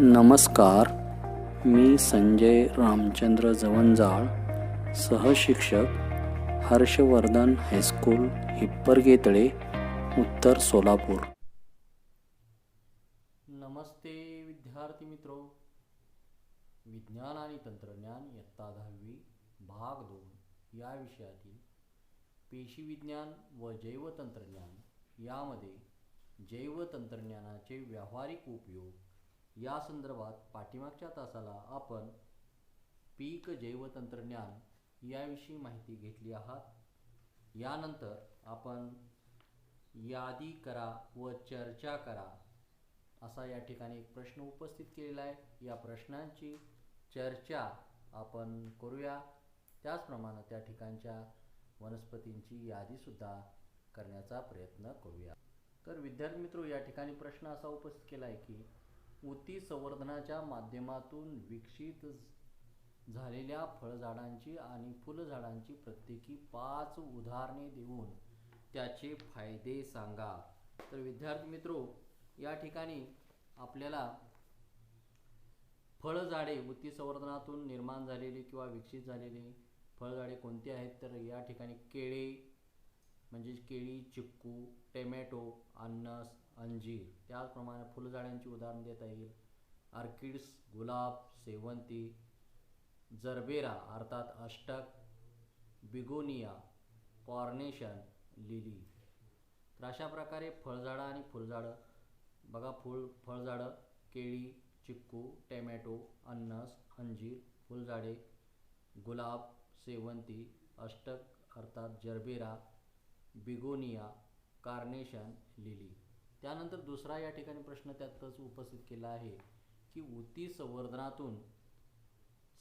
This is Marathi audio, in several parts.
नमस्कार. मी संजय रामचंद्र जवंजाळ सहशिक्षक हर्षवर्धन हायस्कूल हिप्परगेतळे उत्तर सोलापूर. नमस्ते विद्यार्थी मित्रो. विज्ञान आणि तंत्रज्ञान इयत्ता दहावी भाग दोन या विषयातील पेशीविज्ञान व जैवतंत्रज्ञान यामध्ये जैवतंत्रज्ञानाचे व्यावहारिक उपयोग या संदर्भात पाठीमागच्या तासाला आपण पीक जैवतंत्रज्ञान याविषयी माहिती घेतली आहात. यानंतर आपण यादी करा व चर्चा करा असा या ठिकाणी एक प्रश्न उपस्थित केलेला आहे. या प्रश्नांची चर्चा आपण करूया. त्याचप्रमाणे त्या ठिकाणच्या वनस्पतींची यादीसुद्धा करण्याचा प्रयत्न करूया. तर विद्यार्थी मित्रो या ठिकाणी प्रश्न असा उपस्थित केला आहे की ऊती संवर्धनाच्या माध्यमातून विकसित झालेल्या फळझाडांची आणि फुलझाडांची प्रत्येकी पाच उदाहरणे देऊन त्याचे फायदे सांगा. तर विद्यार्थी मित्रो या ठिकाणी आपल्याला फळझाडे ऊती संवर्धनातून निर्माण झालेली किंवा विकसित झालेली फळझाडे कोणती आहेत? तर या ठिकाणी केळे म्हणजेच केळी चिक्कू टोमॅटो अननस अंजीर त्याचप्रमाणे फुलझाडांची उदाहरण देता येईल. आर्किड्स गुलाब शेवंती जरबेरा अर्थात अष्टक बिगोनिया कॉर्नेशन लिली. तर अशा प्रकारे फळझाडं आणि फुलझाडं बघा फुल फळझाडं केळी चिक्कू टॅमॅटो अन्नस अंजीर फुलझाडे गुलाब शेवंती अष्टक अर्थात जरबेरा बिगोनिया कार्नेशन लिली. त्यानंतर दुसरा या ठिकाणी प्रश्न त्यातच उपस्थित केला आहे की ऊती संवर्धनातून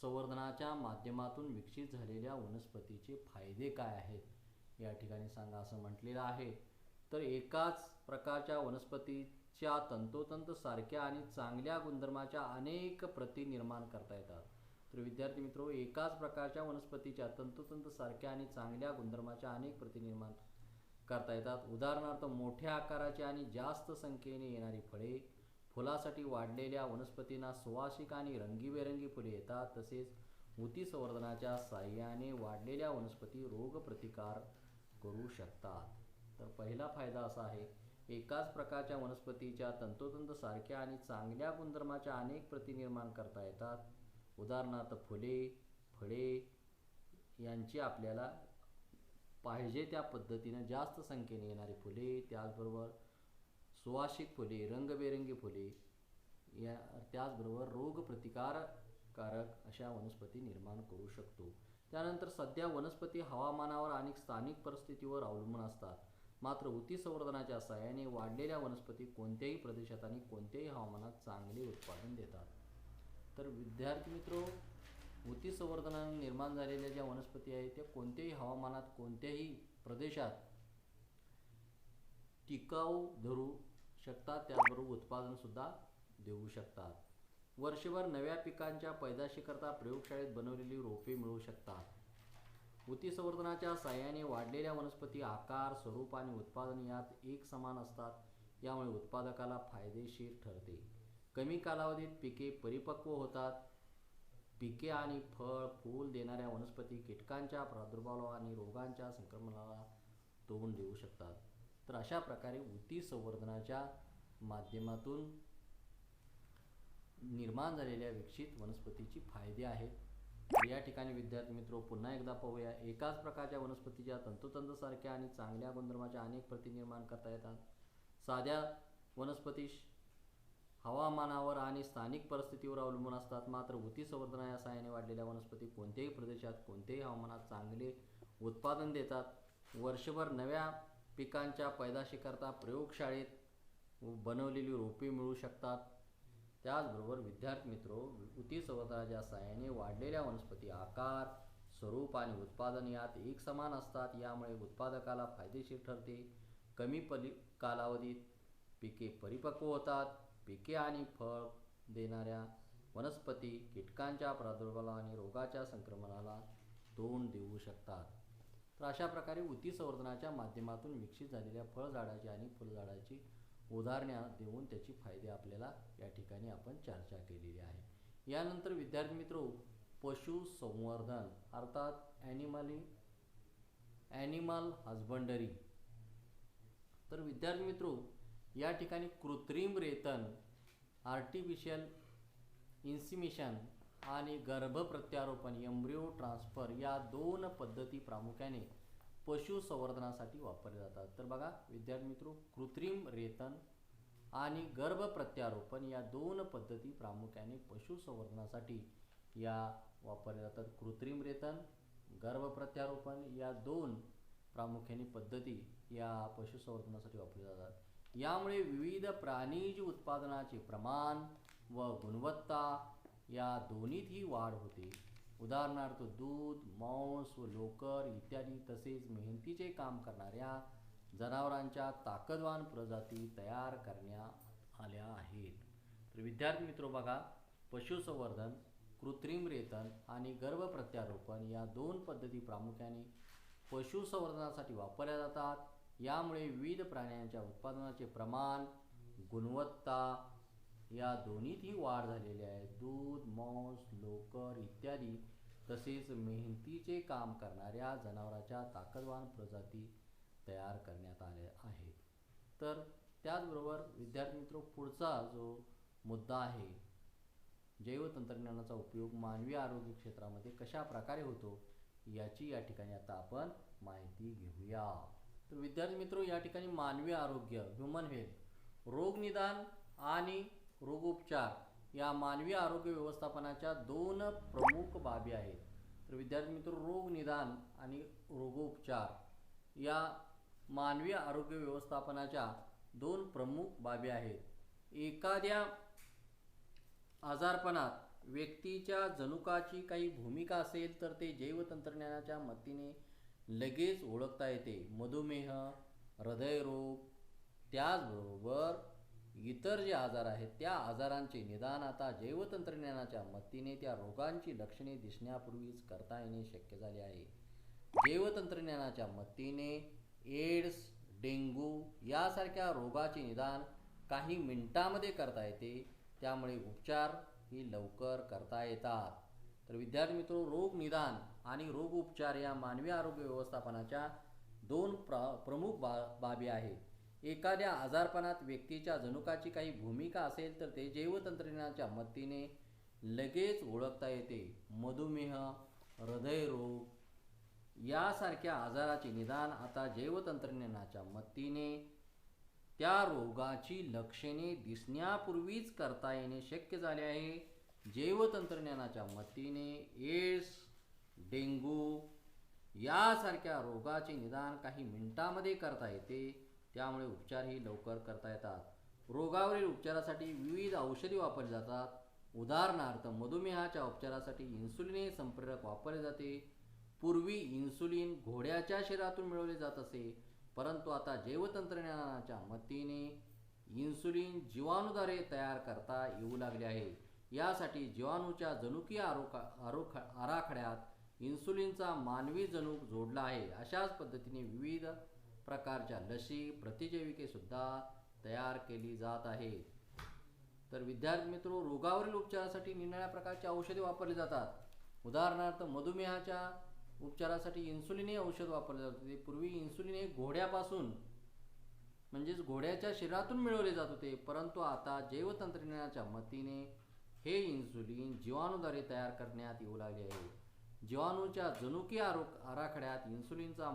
संवर्धनाच्या माध्यमातून विकसित झालेल्या वनस्पतीचे फायदे काय आहेत? या ठिकाणी सांगा असं म्हटलेलं आहे. तर एकाच प्रकारच्या वनस्पतीच्या तंतोतंत सारख्या आणि चांगल्या गुणधर्माच्या अनेक प्रती निर्माण करता येतात. तर विद्यार्थी मित्रो एकाच प्रकारच्या वनस्पतीच्या तंतोतंत सारख्या आणि चांगल्या गुणधर्माच्या अनेक प्रती निर्माण करता येतात. उदाहरणार्थ मोठ्या आकाराची आणि जास्त संख्येने येणारी फळे फुलासाठी वाढलेल्या वनस्पतींना सुवासिक आणि रंगीबेरंगी फुले येतात. तसेच ऊती संवर्धनाच्या साह्याने वाढलेल्या वनस्पती रोगप्रतिकार करू शकतात. तर पहिला फायदा असा आहे एकाच प्रकारच्या वनस्पतीच्या तंतोतंत सारख्या आणि चांगल्या गुणधर्माच्या अनेक प्रती निर्माण करता येतात. उदाहरणार्थ फुले फळे यांची आपल्याला पाहिजे त्या पद्धतीनं जास्त संख्येने येणारी फुले त्याचबरोबर सुवासिक फुले रंगबेरंगी फुले या त्याचबरोबर रोगप्रतिकारकारक अशा वनस्पती निर्माण करू शकतो. त्यानंतर सध्या वनस्पती हवामानावर आणि स्थानिक परिस्थितीवर अवलंबून असतात. मात्र उती संवर्धनाच्या सहाय्याने वाढलेल्या वनस्पती कोणत्याही प्रदेशात आणि कोणत्याही हवामानात चांगले उत्पादन देतात. तर विद्यार्थी मित्रो ऊती संवर्धनाने निर्माण झालेल्या ज्या वनस्पती आहेत त्या कोणत्याही हवामानात कोणत्याही प्रदेशात टिकाऊ धरू शकतात त्याचबरोबर उत्पादनसुद्धा देऊ शकतात. वर्षभर नव्या पिकांच्या पैदाशीकरता प्रयोगशाळेत बनवलेली रोपे मिळू शकतात. ऊती संवर्धनाच्या साह्याने वाढलेल्या वनस्पती आकार स्वरूप आणि उत्पादन यात एक समान असतात यामुळे उत्पादकाला फायदेशीर ठरते. कमी कालावधीत पिके परिपक्व होतात पिके आणि फळ फूल देणाऱ्या वनस्पती कीटकांच्या प्रादुर्भावाला आणि रोगांच्या संक्रमणाला तोंड देऊ शकतात. तर अशा प्रकारे ऊती संवर्धनाच्या माध्यमातून निर्माण झालेल्या विकसित वनस्पतीची फायदे आहेत. या ठिकाणी विद्यार्थी मित्रो पुन्हा एकदा पाहूया. एकाच प्रकारच्या वनस्पतीच्या तंतोतंतसारख्या आणि चांगल्या गुणधर्माच्या अनेक प्रती निर्माण करता येतात. साध्या वनस्पती हवामानावर आणि स्थानिक परिस्थितीवर अवलंबून असतात. मात्र ऊती संवर्धना या सहाय्याने वाढलेल्या वनस्पती कोणत्याही प्रदेशात कोणत्याही हवामानात चांगले उत्पादन देतात. वर्षभर नव्या पिकांच्या पैदाशीकरता प्रयोगशाळेत बनवलेली रोपे मिळू शकतात. त्याचबरोबर विद्यार्थी मित्रो ऊती संवर्धनाच्या सहाय्याने वाढलेल्या वनस्पती आकार स्वरूप आणि उत्पादन यात एक समान असतात. यामुळे उत्पादकाला फायदेशीर ठरते. कमी पली कालावधीत पिके परिपक्व होतात. पिके आणि फळ देणाऱ्या वनस्पती कीटकांच्या प्रादुर्भावाला आणि रोगाच्या संक्रमणाला तोंड देऊ शकतात. तर अशा प्रकारे ऊती संवर्धनाच्या माध्यमातून विकसित झालेल्या फळझाडाची आणि फुलझाडाची उदाहरण्या देऊन त्याची फायदे आपल्याला या ठिकाणी आपण चर्चा केलेली आहे. यानंतर विद्यार्थी मित्र पशुसंवर्धन अर्थात ॲनिमली ॲनिमल हजबंडरी तर विद्यार्थी मित्रो या ठिकाणी कृत्रिम रेतन आर्टिफिशियल इन्सिमिशन आणि गर्भप्रत्यारोपण एम्ब्रिओ ट्रान्सफर या दोन पद्धती प्रामुख्याने पशुसंवर्धनासाठी वापरल्या जातात. तर बघा विद्यार्थी मित्रो कृत्रिम रेतन आणि गर्भप्रत्यारोपण या दोन पद्धती प्रामुख्याने पशुसंवर्धनासाठी या वापरल्या जातात. कृत्रिम रेतन गर्भप्रत्यारोपण या दोन प्रामुख्याने पद्धती या पशुसंवर्धनासाठी वापरल्या जातात. यामुळे विविध प्राणीज उत्पादनाचे प्रमाण व गुणवत्ता या दोन्हीतही वाढ होते. उदाहरणार्थ दूध मांस व लोकर इत्यादी तसेच मेहनतीचे काम करणाऱ्या जनावरांच्या ताकदवान प्रजाती तयार करण्यात आल्या आहेत. तर विद्यार्थी मित्रो बघा पशुसंवर्धन कृत्रिम रेतन आणि गर्भप्रत्यारोपण या दोन पद्धती प्रामुख्याने पशुसंवर्धनासाठी वापरल्या जातात. यामुळे विविध प्राण्यांच्या उत्पादनाचे प्रमाण गुणवत्ता या दोन्हीतही वाढ झालेली आहे. दूध मांस लोकर इत्यादी तसेच मेहनतीचे काम करणाऱ्या जनावराच्या ताकदवान प्रजाती तयार करण्यात आल्या आहेत. तर त्याचबरोबर विद्यार्थी मित्र पुढचा जो मुद्दा आहे जैवतंत्रज्ञानाचा उपयोग मानवी आरोग्य क्षेत्रामध्ये कशा प्रकारे होतो याची या ठिकाणी आता आपण माहिती घेऊया. तर विद्यार्थी मित्र या ठिकाणी मानवी आरोग्य ह्युमन हेल्थ रोगनिदान आणि रोगोपचार या मानवी आरोग्य व्यवस्थापनाच्या दोन प्रमुख बाबी आहेत. तर विद्यार्थी मित्र रोगनिदान आणि रोगोपचार या मानवी आरोग्य व्यवस्थापनाच्या दोन प्रमुख बाबी आहेत. एखाद्या आजारपणात व्यक्तीच्या जनुकाची काही भूमिका असेल तर ते जैवतंत्रज्ञानाच्या मदतीने लगेच ओळखता येते. मधुमेह हृदयरोग त्याचबरोबर इतर जे आजार आहेत त्या आजारांचे निदान आता जैवतंत्रज्ञानाच्या मदतीने त्या रोगांची लक्षणे दिसण्यापूर्वीच करता येणे शक्य झाले आहे. जैवतंत्रज्ञानाच्या मदतीने एड्स डेंगू यासारख्या रोगाचे निदान काही मिनटामध्ये करता येते. त्यामुळे उपचार ही लवकर करता येतात. तर विद्यार्थी मित्र रोग निदान आणि रोग उपचार या मानवी आरोग्य व्यवस्थापनाच्या दोन प्र प्रमुख बा बाबी आहेत. एखाद्या आजारपणात व्यक्तीच्या जनुकाची काही भूमिका असेल तर ते जैवतंत्रज्ञानाच्या मदतीने लगेच ओळखता येते. मधुमेह हृदयरोग यासारख्या आजाराचे निदान आता जैवतंत्रज्ञानाच्या मदतीने त्या रोगाची लक्षणे दिसण्यापूर्वीच करता येणे शक्य झाले आहे. जैवतंत्रज्ञानाच्या मदतीने एड्स डेंगू यासारख्या रोगाचे निदान काही मिनिटांमध्ये करता येते. त्यामुळे उपचारही लवकर करता येतात. रोगावरील उपचारासाठी विविध औषधी वापरली जातात. उदाहरणार्थ मधुमेहाच्या उपचारासाठी इन्सुलिन संप्रेरक वापरले जाते. पूर्वी इन्सुलिन घोड्याच्या शरीरातून मिळवले जात असे परंतु आता जैवतंत्रज्ञानाच्या मदतीने इन्सुलिन जीवाणूद्वारे तयार करता येऊ लागले आहे. यासाठी जीवाणूच्या जनुकीय आरोखा आरोख आराखड्यात इन्सुलिनचा मानवी जनुक जोडला आहे. अशाच पद्धतीने विविध प्रकारच्या लसी प्रतिजैविकेसुद्धा तयार केली जात आहेत. तर विद्यार्थी मित्र रोगावरील उपचारासाठी निरनिळ्या प्रकारची औषधे वापरली जातात. उदाहरणार्थ मधुमेहाच्या उपचारासाठी इन्सुलिन हे औषध वापरले जाते पूर्वी इन्सुलिन हे घोड्यापासून म्हणजेच घोड्याच्या शरीरातून मिळवले जात होते. परंतु आता जैवतंत्रज्ञानाच्या मदतीने हे इन्सुलिन जीवाणूद्वारे तयार करण्यात येऊ लागले आहे. जीवाणूच्या जनुकी आरोग आराखड्यात इन्सुलिनचा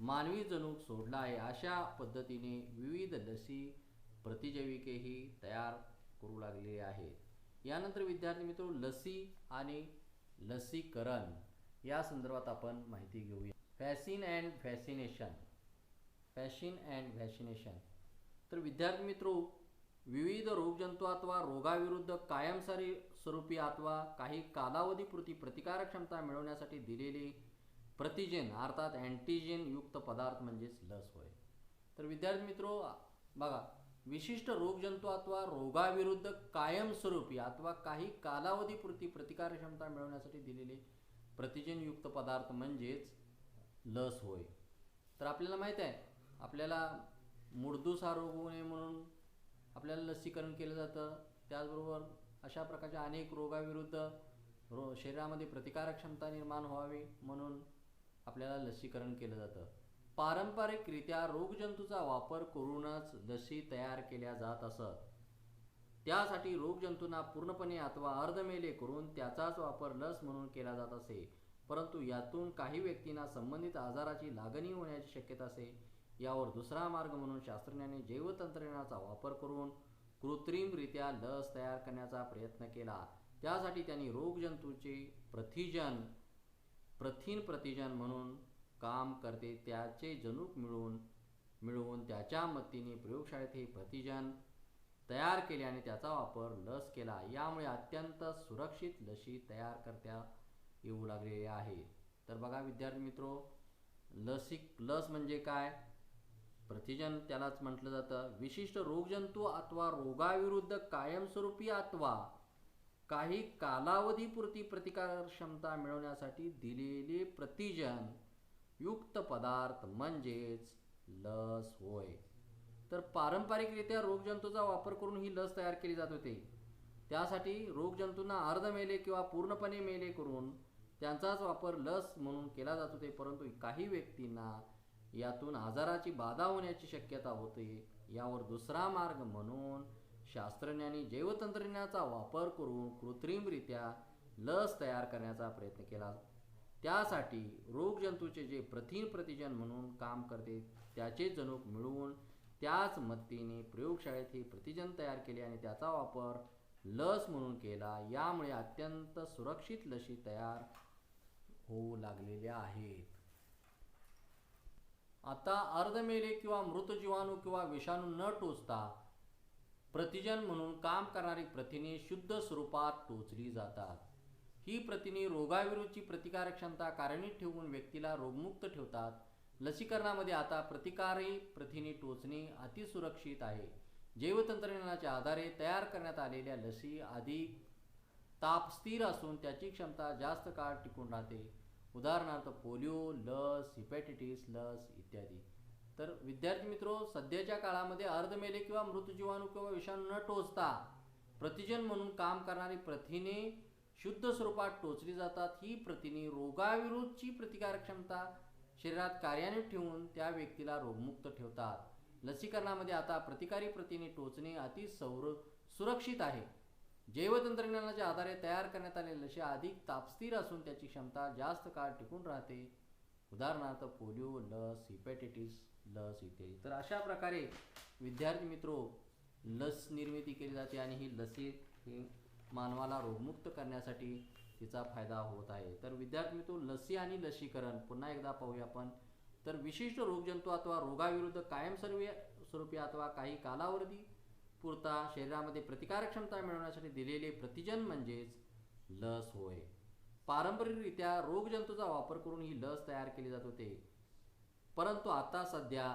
मानवी जनुक सोडला आहे. अशा पद्धतीने विविध लसी प्रतिजैविकेही तयार करू लागलेली आहेत यानंतर विद्यार्थी मित्र लसी आणि लसीकरण या संदर्भात आपण माहिती घेऊया. Vaccine and vaccination vaccine and vaccination तर विद्यार्थी मित्रो विविध रोगजंतू अथवा रोगाविरुद्ध कायमसारी स्वरूपी अथवा काही कालावधीपुरती प्रतिकारक क्षमता मिळवण्यासाठी दिलेले प्रतिजेन अर्थात अँटीजेन युक्त पदार्थ म्हणजेच लस होय. तर विद्यार्थी मित्रो बघा विशिष्ट रोगजंतू अथवा रोगाविरुद्ध कायमस्वरूपी अथवा काही कालावधीपुरती प्रतिकार क्षमता मिळवण्यासाठी दिलेले प्रतिजनयुक्त पदार्थ म्हणजेच लस होय. तर आपल्याला माहीत आहे आपल्याला मुडदूस हा रोग होऊ नये म्हणून आपल्याला लसीकरण केलं जातं. त्याचबरोबर अशा प्रकारच्या अनेक रोगाविरुद्ध रो शरीरामध्ये प्रतिकारक क्षमता निर्माण व्हावी म्हणून आपल्याला लसीकरण केलं जातं. पारंपरिकरित्या रोगजंतूचा वापर करूनच लसी तयार केल्या जात असत. त्यासाठी रोगजंतूंना पूर्णपणे अथवा अर्धमेले करून त्याचाच वापर लस म्हणून केला जात असे. परंतु यातून काही व्यक्तींना संबंधित आजाराची लागणी होण्याची शक्यता असे. यावर दुसरा मार्ग म्हणून शास्त्रज्ञांनी जैवतंत्रज्ञानाचा वापर करून कृत्रिमरित्या लस तयार करण्याचा प्रयत्न केला. त्यासाठी त्यांनी रोगजंतूचे प्रथिजन प्रथिन प्रतिजन म्हणून काम करते. त्याचे जनुक मिळवून मिळवून त्याच्या मदतीने प्रयोगशाळेत हे प्रतिजन तयार केले आणि त्याचा वापर लस केला. यामुळे अत्यंत सुरक्षित लशी तयार करता येऊ लागलेले आहे. तर बघा विद्यार्थी मित्रो लसिक लस म्हणजे काय? प्रतिजन त्यालाच म्हटलं जातं. विशिष्ट रोगजंतू अथवा रोगाविरुद्ध कायमस्वरूपी अथवा काही कालावधीपुरती प्रतिकार क्षमता मिळवण्यासाठी दिलेले प्रतिजन युक्त पदार्थ म्हणजेच लस होय. तर पारंपरिकरित्या रोगजंतूचा वापर करून ही लस तयार केली जात होती. त्यासाठी रोगजंतूंना अर्ध मेले किंवा पूर्णपणे मेले करून त्यांचाच वापर लस म्हणून केला जात होते परंतु काही व्यक्तींना यातून आजाराची बाधा होण्याची शक्यता होते. यावर दुसरा मार्ग म्हणून शास्त्रज्ञांनी जैवतंत्रज्ञानाचा वापर करून कृत्रिमरित्या लस तयार करण्याचा प्रयत्न केला. त्यासाठी रोगजंतूचे जे प्रथिन प्रतिजन म्हणून काम करते त्याचे जनुक मिळवून त्याच मदतीने प्रयोगशाळेत हे प्रतिजन तयार केले आणि त्याचा वापर लस म्हणून केला. यामुळे अत्यंत सुरक्षित लशी तयार होऊ लागलेल्या आहेत. आता अर्धमेले किंवा मृत जीवाणू किंवा विषाणू न टोचता प्रतिजन म्हणून काम करणारी प्रथिने शुद्ध स्वरूपात टोचली जातात. ही प्रथिने रोगाविरुद्धची प्रतिकारक क्षमता कार्यान्वित ठेवून व्यक्तीला रोगमुक्त ठेवतात. लसीकरणामध्ये आता प्रतिकारी प्रथिने टोचणे अतिसुरक्षित आहे. जैवतंत्रज्ञानाच्या आधारे तयार करण्यात आलेल्या लसी अधिक ताप स्थिर असून त्याची क्षमता जास्त काळ टिकून राहते. उदाहरणार्थ पोलिओ लस हिपॅटिटीस लस इत्यादी. तर विद्यार्थी मित्रो सध्याच्या काळामध्ये अर्धमेले किंवा मृत जीवाणू किंवा विषाणू न टोचता प्रतिजन म्हणून काम करणारी प्रथिने शुद्ध स्वरूपात टोचली जातात. ही प्रथिने रोगाविरुद्धची प्रतिकारक्षमता शरीरात कार्यान्वित ठेवून त्या व्यक्तीला रोगमुक्त ठेवतात. लसीकरणामध्ये आता प्रतिकारी प्रथिने टोचणे अति सौर सुरक्षित आहे. जैवतंत्रज्ञानाच्या आधारे तयार करण्यात आलेल्या लशी अधिक तापस्थिर असून त्याची क्षमता जास्त काळ टिकून राहते. उदाहरणार्थ पोलिओ लस हिपॅटायटिस लस इत्यादी तर अशा प्रकारे विद्यार्थी मित्रो लस निर्मिती केली जाते आणि ही लसी ही मानवाला रोगमुक्त करण्यासाठी तिचा फायदा होत आहे. तर विद्यार्थी मित्रो लसी आणि लसीकरण पुन्हा एकदा पाहूया आपण. तर विशिष्ट रोगजंतू अथवा रोगाविरुद्ध कायमस्वरूपी स्वरूपी अथवा काही कालावधी पुरता शरीरामध्ये प्रतिकारक्षमता मिळवण्यासाठी दिलेले प्रतिजन म्हणजेच लस होय. पारंपरिकरित्या रोगजंतूचा वापर करून ही लस तयार केली जात होते. परंतु आता सध्या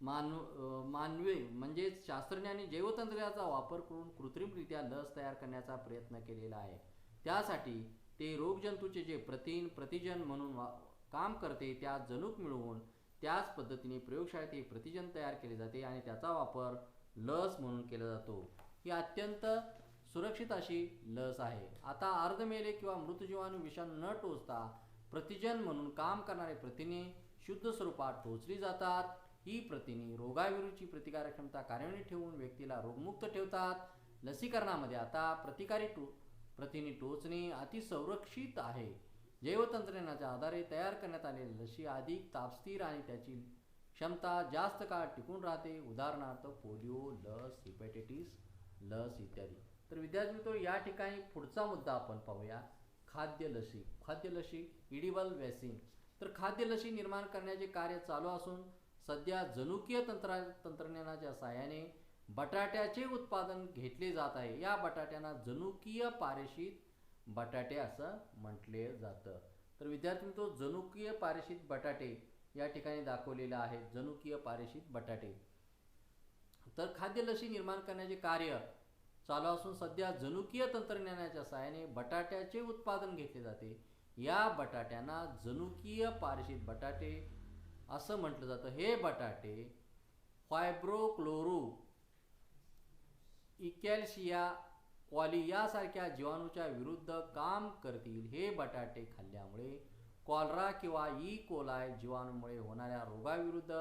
मानव मानवी म्हणजेच शास्त्रज्ञांनी जैवतंत्राचा वापर करून कृत्रिमरित्या लस तयार करण्याचा प्रयत्न केलेला आहे. त्यासाठी ते रोगजंतूचे जे प्रथिन प्रतिजन म्हणून वा काम करते त्या जनुक मिळवून त्याच पद्धतीने प्रयोगशाळेत हे प्रतिजन तयार केले जाते आणि त्याचा वापर लस म्हणून केला जातो. ही अत्यंत सुरक्षित अशी लस आहे. आता अर्धमेले किंवा मृत जीवाणू विषाणू न टोचता प्रतिजन म्हणून काम करणारे प्रथिने शुद्ध स्वरूपात टोचली जातात. ही प्रथिने रोगाविरुद्धची प्रतिकारक्षमता कार्यान्वित ठेवून व्यक्तीला रोगमुक्त ठेवतात. लसीकरणामध्ये आता प्रतिकारी टो प्रथिने टोचणे अतिसंरक्षित आहे. जैवतंत्रज्ञानाच्या आधारे तयार करण्यात आलेली लशी अधिक तापस्थिर आणि त्याची क्षमता जास्त काळ टिकून राहते. उदाहरणार्थ पोलिओ लस हिपॅटायटिस लस इत्यादी. तर विद्यार्थी मित्र या ठिकाणी पुढचा मुद्दा आपण पाहूया. खाद्य लसी. खाद्य लसी इडिबल वॅसिन तर खाद्य लसी निर्माण करण्याचे कार्य चालू असून सध्या जनुकीय तंत्रा तंत्रज्ञानाच्या सहाय्याने बटाट्याचे उत्पादन घेतले जात आहे. या बटाट्यांना जनुकीय पारेषित बटाटे असं म्हटले जातं. तर विद्यार्थी मित्र जनुकीय पारेषित बटाटे या ठिकाणी दाखवलेलं आहे जनुकीय पारेषित बटाटे. तर खाद्य लसी निर्माण करण्याचे कार्य चालू असून सध्या जनुकीय तंत्रज्ञानाच्या सहाय्याने बटाट्याचे उत्पादन घेतले जाते. या बटाट्यांना जनुकीय पारेषित बटाटे असं म्हटलं जातं. हे बटाटे फायब्रोक्लोरू इकॅल्शिया क्वाली यासारख्या जीवाणूच्या विरुद्ध काम करतील. हे बटाटे खाल्ल्यामुळे कॉलरा किंवा ई कोलाय जीवाणूमुळे होणाऱ्या रोगाविरुद्ध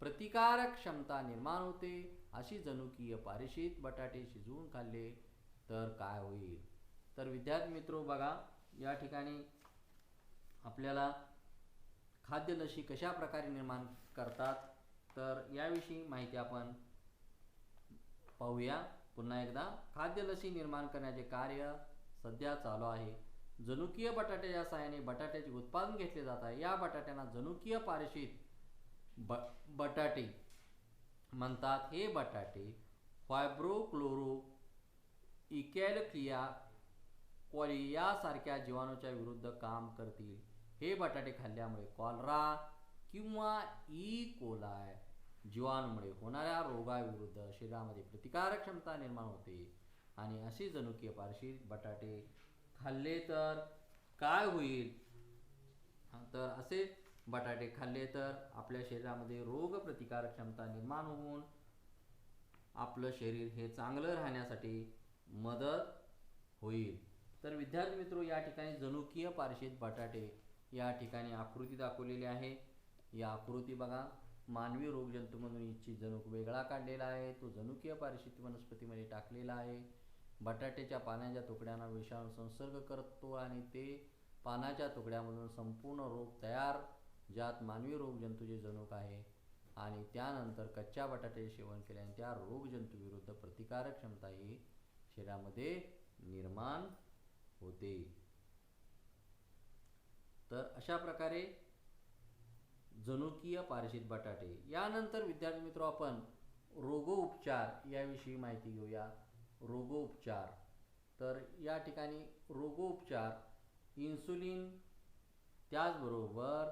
प्रतिकारक क्षमता निर्माण होते अशी जनुकीय पारिषित बटाटे शिजवून खाल्ले तर काय होईल? तर विद्यार्थी मित्रो बघा या ठिकाणी आपल्याला खाद्यलशी कशा प्रकारे निर्माण करतात तर याविषयी माहिती आपण पाहूया. पुन्हा एकदा खाद्यलसी निर्माण करण्याचे कार्य सध्या चालू आहे. जनुकीय बटाट्याच्या सहाय्याने बटाट्याचे उत्पादन घेतले जात आहे या बटाट्यांना जनुकीय पारिशीत ब बटाटे म्हणतात. हे बटाटे फायब्रोक्लोरो इकॅलक्लिया कॉली यासारख्या जीवाणूच्या विरुद्ध काम करतील. हे बटाटे खाल्ल्यामुळे कॉलरा किंवा ई. कोलाय जीवाणूमुळे होणाऱ्या रोगाविरुद्ध शरीरामध्ये प्रतिकारक क्षमता निर्माण होते. आणि अशी जनुकीय पारशी बटाटे खाल्ले तर काय होईल? तर असे बटाटे खाल्ले तर आपल्या शरीरामध्ये रोगप्रतिकार क्षमता निर्माण होऊन आपलं शरीर हे चांगलं राहण्यासाठी मदत होईल. तर विद्यार्थी मित्रो या ठिकाणी जनुकीय पारशीत बटाटे या ठिकाणी आकृती दाखवलेली आहे. या आकृती बघा. मानवी रोगजंतूमधून इच्छित जनुक वेगळा काढलेला आहे. तो जनुकीय पारिशित वनस्पतीमध्ये टाकलेला आहे. बटाट्याच्या पाण्याच्या तुकड्यांना विषाणू संसर्ग करतो आणि ते पानाच्या तुकड्यामधून संपूर्ण रोग तयार ज्यात मानवी रोगजंतूचे जनुक आहे. आणि त्यानंतर कच्च्या बटाट्याचे सेवन केल्याने त्या रोगजंतूविरुद्ध प्रतिकारक क्षमता ही शरीरामध्ये निर्माण होते. तर अशा प्रकारे जनुकीय पारशीत बटाटे. यानंतर विद्यार्थी मित्र आपण रोगोपचार याविषयी माहिती घेऊया. रोगोपचार. तर या ठिकाणी रोगोपचार इन्सुलिन त्याचबरोबर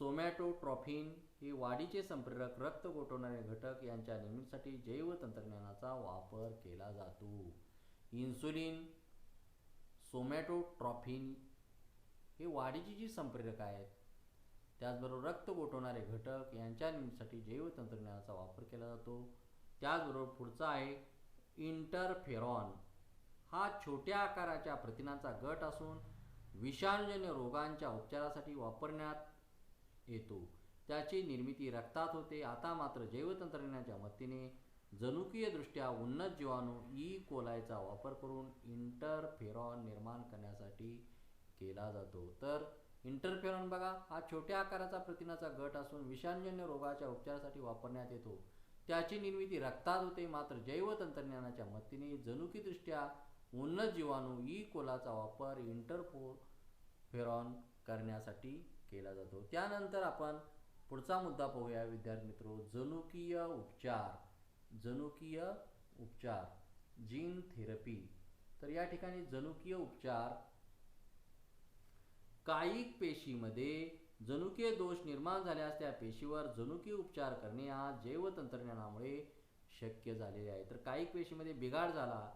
सोमॅटोट्रॉफिन हे वाढीचे संप्रेरक रक्त गोठवणारे घटक यांच्या निर्मितीसाठी जैवतंत्रज्ञानाचा वापर केला जातो. इन्सुलिन सोमॅटोट्रॉफिन हे वाढीची जी संप्रेरक आहेत त्याचबरोबर रक्त गोठवणारे घटक यांच्या निर्मितीसाठी जैवतंत्रज्ञानाचा वापर केला जातो. त्याचबरोबर पुढचा आहे इंटरफेरॉन हा छोट्या आकाराच्या प्रथिनांचा गट असून विषाणूजन्य रोगांच्या उपचारासाठी वापरण्यात येतो. त्याची निर्मिती रक्तात होते. आता मात्र जैवतंत्रज्ञानाच्या मदतीने जनुकीयदृष्ट्या उन्नत जीवाणू ई. कोलायचा वापर करून इंटरफेरॉन निर्माण करण्यासाठी केला जातो. तर इंटरफेरॉन बघा हा छोट्या आकाराचा प्रथिनाचा गट असून विषाणूजन्य रोगाच्या उपचारासाठी वापरण्यात येतो. त्याची निर्मिती रक्तात होते मात्र जैवतंत्रज्ञानाच्या मदतीने जनुकीदृष्ट्या उन्नत जीवाणू ई कोलाचा वापर इंटरफो फेरॉन करण्यासाठी केला जातो. त्यानंतर आपण पुढचा मुद्दा पाहूया विद्यार्थी मित्रो. जनुकीय उपचार. जनुकीय उपचार. Gene therapy. तर या ठिकाणी जनुकीय उपचार कायिक पेशीमध्ये जनुकीय दोष निर्माण झाल्यास त्या पेशीवर जनुकीय उपचार करणे हा जैवतंत्रज्ञानामुळे शक्य झालेले आहे. तर काही पेशीमध्ये बिघाड झाला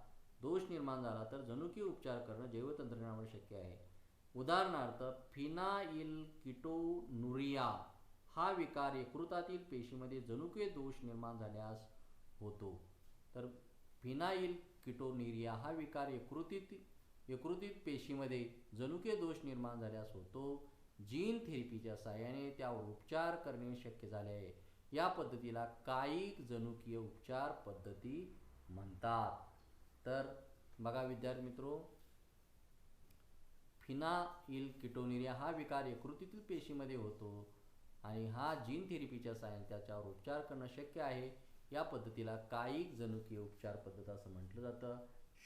दोष निर्माण झाला तर जनुकीय उपचार करणं जैवतंत्रज्ञानामुळे शक्य आहे. उदाहरणार्थ फिनाइल किटोनुरिया हा विकार यकृतातील पेशीमध्ये जनुकीय दोष निर्माण झाल्यास होतो. तर फिनाइल किटोनिरिया हा विकार यकृतीत यकृतीत पेशीमध्ये जनुकीय दोष निर्माण झाल्यास होतो. जीन थेरपीच्या सहाय्याने त्यावर उपचार करणे शक्य झाले. आहे या पद्धतीला कायिक जनुकीय उपचार पद्धती म्हणतात. तर बघा विद्यार्थी मित्रो फिनाइल किटोनिरिया हा विकार यकृतीतील पेशीमध्ये होतो आणि हा जीन थेरपीच्या साहाय्याने त्याच्यावर उपचार करणं शक्य आहे. या पद्धतीला कायिक जनुकीय उपचार पद्धत असं म्हटलं जातं.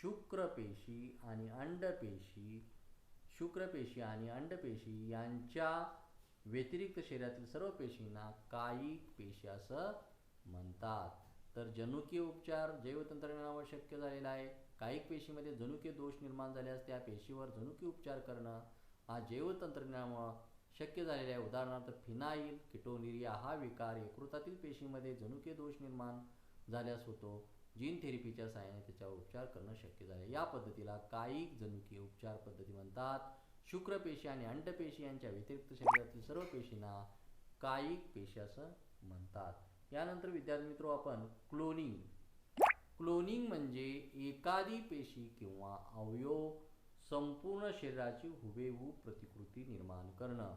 शुक्रपेशी आणि अंडपेशी शुक्रपेशी आणि अंडपेशी यांच्या व्यतिरिक्त शरीरातील सर्व पेशींना कायिक पेशी असं म्हणतात. तर जनुकीय उपचार जैवतंत्रज्ञानावर शक्य झालेला आहे. कायिक पेशीमध्ये जनुकीय दोष निर्माण झाल्यास त्या पेशीवर जनुकीय उपचार करणं हा जैवतंत्रज्ञानामुळं शक्य झालेला आहे. उदाहरणार्थ फिनाइल किटोनिरिया हा विकार यकृतातील पेशीमध्ये जनुकीय दोष निर्माण झाल्यास होतो. जीन थेरपीच्या सहाय्याने त्याच्यावर उपचार करणं शक्य झाले या पद्धतीला कायिक जनुकीय उपचार पद्धती म्हणतात. शुक्रपेशी आणि अंडपेशी यांच्या व्यतिरिक्त शरीरातील सर्व पेशींना कायिक पेशी असं म्हणतात. यानंतर विद्यार्थी मित्रो आपण क्लोनिंग. क्लोनिंग म्हणजे एखादी पेशी किंवा अवयव संपूर्ण शरीराची हुबेहूब प्रतिकृती निर्माण करणं.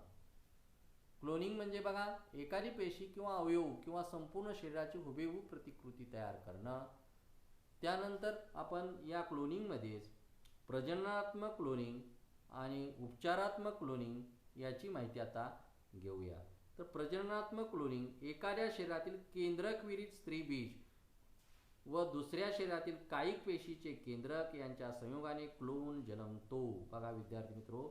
क्लोनिंग म्हणजे बघा एखादी पेशी किंवा अवयव किंवा संपूर्ण शरीराची हुबेहूब प्रतिकृती तयार करणं. त्यानंतर आपण या क्लोनिंगमध्येच प्रजननात्मक क्लोनिंग आणि उपचारात्मक क्लोनिंग याची माहिती आता घेऊया. तर प्रजननात्मक क्लोनिंग एखाद्या शरीरातील केंद्रक विरीत स्त्रीबीज व दुसऱ्या शरीरातील कायिक पेशीचे केंद्रक यांच्या संयोगाने क्लोन जन्मतो. बघा विद्यार्थी मित्रो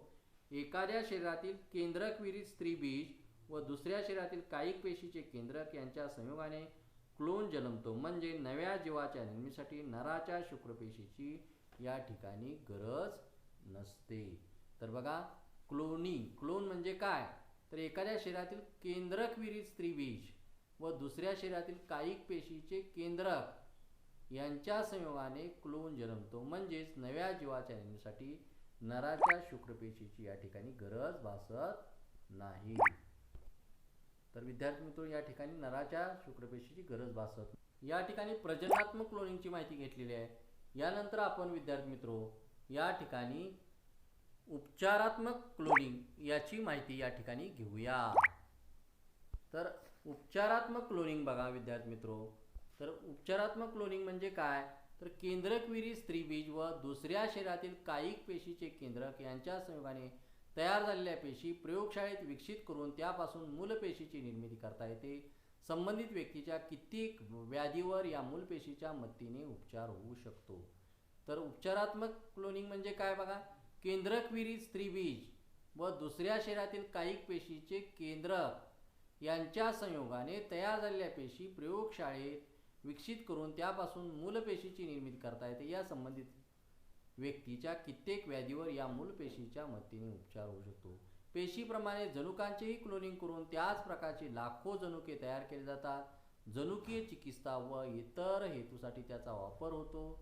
एखाद्या शरीरातील केंद्रक विरीत स्त्रीबीज व दुसऱ्या शरीरातील कायिक पेशीचे केंद्रक यांच्या संयोगाने क्लोन जन्मतो म्हणजे नव्या जीवाच्या निर्मितीसाठी नराच्या शुक्रपेशीची या ठिकाणी गरज नसते. तर बघा क्लोनी क्लोन म्हणजे काय? तर एखाद्या शरीरातील केंद्रक विरीत स्त्रीबीज व दुसऱ्या शरीरातील कायिक पेशीचे केंद्रक यांच्या संयोगाने क्लोन जन्मतो म्हणजेच नव्या जीवाच्या निर्मितीसाठी नराच्या शुक्रपेशीची या ठिकाणी गरज भासत नाही. तर विद्यार्थी मित्र या ठिकाणी नराच्या शुक्रपेशीची गरज भासत या ठिकाणी प्रजनात्मक क्लोनिंगची माहिती घेतलेली आहे. यानंतर आपण विद्यार्थी मित्रो या ठिकाणी उपचारात्मक क्लोनिंग याची माहिती या ठिकाणी घेऊया. तर उपचारात्मक क्लोनिंग बघा विद्यार्थी मित्रो. तर उपचारात्मक क्लोनिंग म्हणजे काय? तर केंद्रकविरी स्त्रीबीज व दुसऱ्या शरीरातील कायिक पेशीचे केंद्रक यांच्या संयोगाने तयार झालेल्या पेशी प्रयोगशाळेत विकसित करून त्यापासून मूलपेशीची निर्मिती करता येते. संबंधित व्यक्तीच्या कित्येक व्याधीवर या मूलपेशीच्या मदतीने उपचार होऊ शकतो. तर उपचारात्मक क्लोनिंग म्हणजे काय बघा? केंद्रक केंद्रकविरी स्त्रीबीज व दुसऱ्या शरीरातील काही पेशीचे केंद्रक यांच्या संयोगाने तयार झालेल्या पेशी प्रयोगशाळेत विकसित करून त्यापासून मूलपेशीची निर्मिती करता येते. या संबंधित व्यक्तीच्या कित्येक व्याधीवर या मूलपेशीच्या मदतीने उपचार होऊ शकतो. पेशीप्रमाणे जनुकांचेही क्लोनिंग करून त्याच प्रकारचे लाखो जनुके तयार केले जातात. जनुकीय चिकित्सा व इतर हेतूसाठी त्याचा वापर होतो.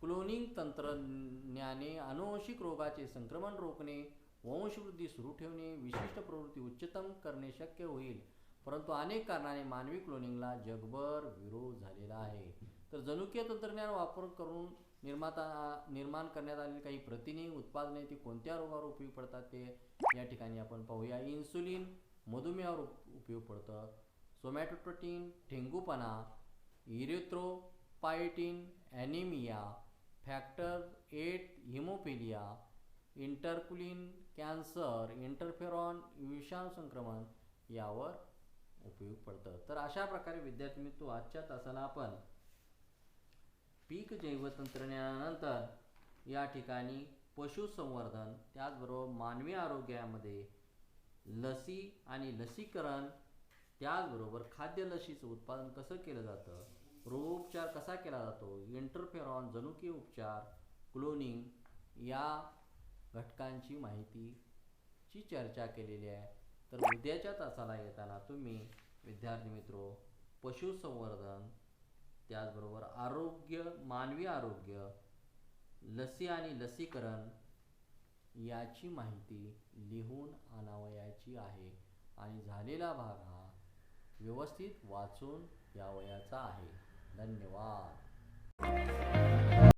क्लोनिंग तंत्रज्ञाने अनुवंशिक रोगाचे संक्रमण रोखणे वंशवृद्धी सुरू ठेवणे विशिष्ट प्रवृत्ती उच्चतम करणे शक्य होईल. परंतु अनेक कारणाने मानवी क्लोनिंगला जगभर विरोध झालेला आहे. तर जनुकीय तंत्रज्ञान वापर करून निर्माता निर्माण करण्यात आलेली काही प्रथिने उत्पादने ती कोणत्या रोगावर उपयोग पडतात ते या ठिकाणी आपण पाहूया. इन्सुलिन मधुमेहावर उप उपयोग पडतं. Somatotropin ठेंगूपणा erythropoietin anaemia factor eight haemophilia interleukin cancer interferon विषाणू संक्रमण यावर उपयोग पडतं. तर अशा प्रकारे विद्यार्थी मित्र आजच्या तासाला आपण पीक जैवतंत्रज्ञानानंतर या ठिकाणी पशुसंवर्धन त्याचबरोबर मानवी आरोग्यामध्ये लसी आणि लसीकरण त्याचबरोबर खाद्य लसीचं उत्पादन कसं केलं जातं रोगोपचार कसा केला जातो इंटरफेरॉन जनुकीय उपचार क्लोनिंग या घटकांची माहितीची चर्चा केलेली आहे. तर उद्याच्या तासाला येताना तुम्ही विद्यार्थी मित्रो पशुसंवर्धन त्याचबरोबर आरोग्य मानवी आरोग्य लसी आणि लसीकरण याची माहिती लिहून आणावयाची आहे. आणि झालेला भाग हा व्यवस्थित वाचून यावयाचा आहे. धन्यवाद.